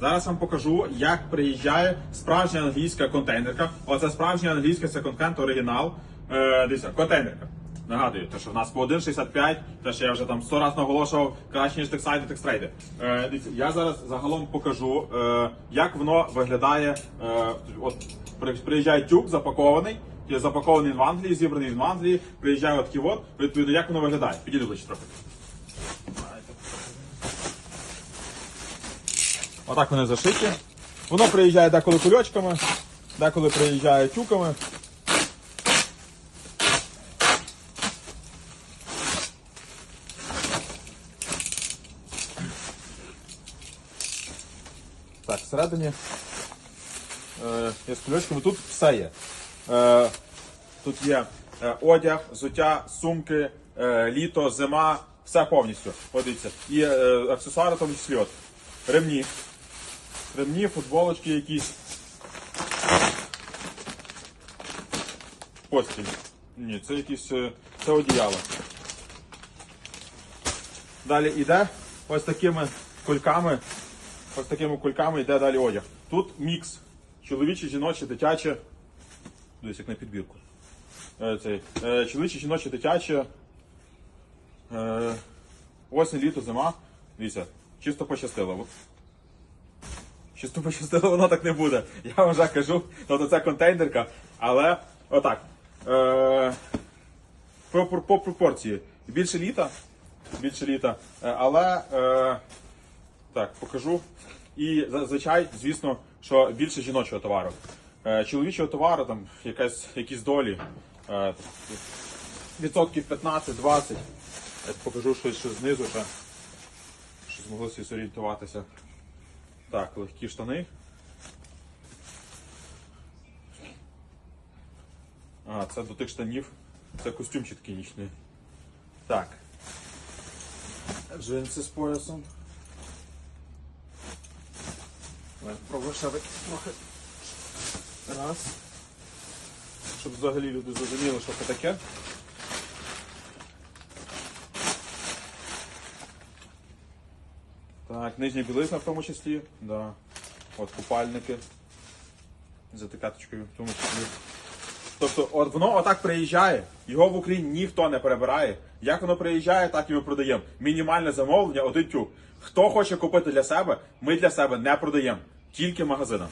Зараз вам покажу, як приїжджає справжня англійська контейнерка. Оце справжня англійська секонд-хенд оригінал. Е, дивіться, контейнерка. Нагадую, те, що в нас по 1,65, те, що я вже там 100 разів наголошував, краще, ніж тексайди, текстрейди. Е, дивіться, я зараз загалом покажу, е, як воно виглядає. Е, от при- приїжджає тюк запакований, запакований в Англії, зібраний в Англії, приїжджає от такий от, відповідно, як воно виглядає. Підійду ближче трохи. Отак вони зашиті. Воно приїжджає деколи кульочками, деколи приїжджає тюками. Так, всередині е, є з кульочками. Тут все є. Е, тут є е, одяг, взуття, сумки, е, літо, зима, все повністю. От дивіться. І е, аксесуари в тому числі от. Ремні. Ремні, футболочки якісь. Постіль. Ні, це якісь. е, Це одіяло. Далі йде ось такими кульками. Ось такими кульками йде далі одяг. Тут мікс. Чоловічі, жіночі, дитяче. Дивись, як на підбірку. Е, цей, е, чоловічі, жіночі, дитяче. Е, осінь, літо, зима. Дивіться, чисто пощастило. От. Чисто пощастило, воно так не буде. Я вам вже кажу, тобто це контейнерка, але отак. Е, по, по, по пропорції. Більше літа, більше літа, е, але е, так, покажу. І зазвичай, звісно, що більше жіночого товару. Е, чоловічого товару, там якась, якісь долі. Е, відсотків 15-20. Я покажу щось, що знизу ще. Щоб змогли всі зорієнтуватися. Так, легкі штани. А, це до тих штанів. Це костюмчик такий. Так. Джинси з поясом. Пробую ще трохи. Раз. Щоб взагалі люди зрозуміли, що це таке. Так, нижня білизна в тому числі. Да. От купальники. За етикеточкою в тому числі. Тобто, от воно отак приїжджає, його в Україні ніхто не перебирає. Як воно приїжджає, так і ми продаємо. Мінімальне замовлення, один тюк. Хто хоче купити для себе, ми для себе не продаємо, тільки магазинам.